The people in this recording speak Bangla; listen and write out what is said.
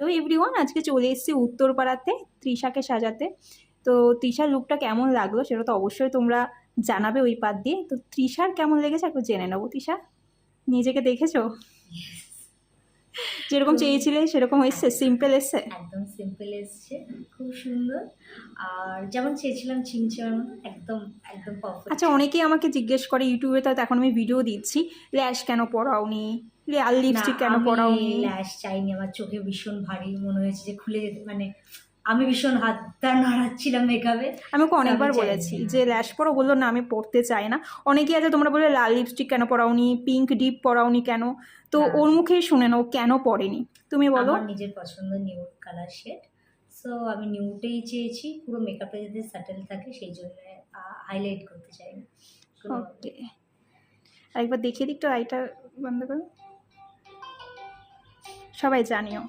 তো এভরিওয়ান আজকে চলে এসেছি উত্তরপাড়াতে তৃষাকে সাজাতে। তো তৃষার লুকটা কেমন লাগল সেটা তো অবশ্যই তোমরা জানাবে ওই পাত দিয়ে। তো তৃষার কেমন লেগেছে একটু জেনে নেব তৃষা? নিজেকে দেখেছ? যেরকম চেয়েছিলে সেরকম এসছে সিম্পল এসছে? একদম সিম্পল এসছে খুব সুন্দর। আর যেমন চেয়েছিলাম চিমচার মতো একদম একদম আচ্ছা অনেকেই আমাকে জিজ্ঞেস করে ইউটিউবে তো এখন আমি ভিডিও দিচ্ছি। ল্যাশ কেন পরাওনি লাল লিপস্টিক কেন পরাওনি? ল্যাশ চাইনি আমার চোখে ভীষণ ভারী মনে হয়েছে যে খুলে যেতে মানে আমি ভীষণ হাতটা নাড়াচ্ছিলাম মেকআপে আমি ওকে অনেকবার বলেছি যে ল্যাশ পরো বলল না আমি পরতে চাই না। অনেকেই আছে তোমরা বলে লাল লিপস্টিক কেন পরাওনি? পিঙ্ক ডিপ পরাওনি কেন? তো। ওর মুখেই শুনে নাও কেন পরেনি? তুমি বলো। আমার নিজের পছন্দ নিউড কালার শেড সো আমি নিউডেই চেয়েছি পুরো মেকআপে যাতে সাটেল থাকে সেই জন্য হাইলাইট করতে চাইনি। তো ওকে একবার দেখিয়ে দিই একটু আইটা বন্ধ করো। সবাই জানিও।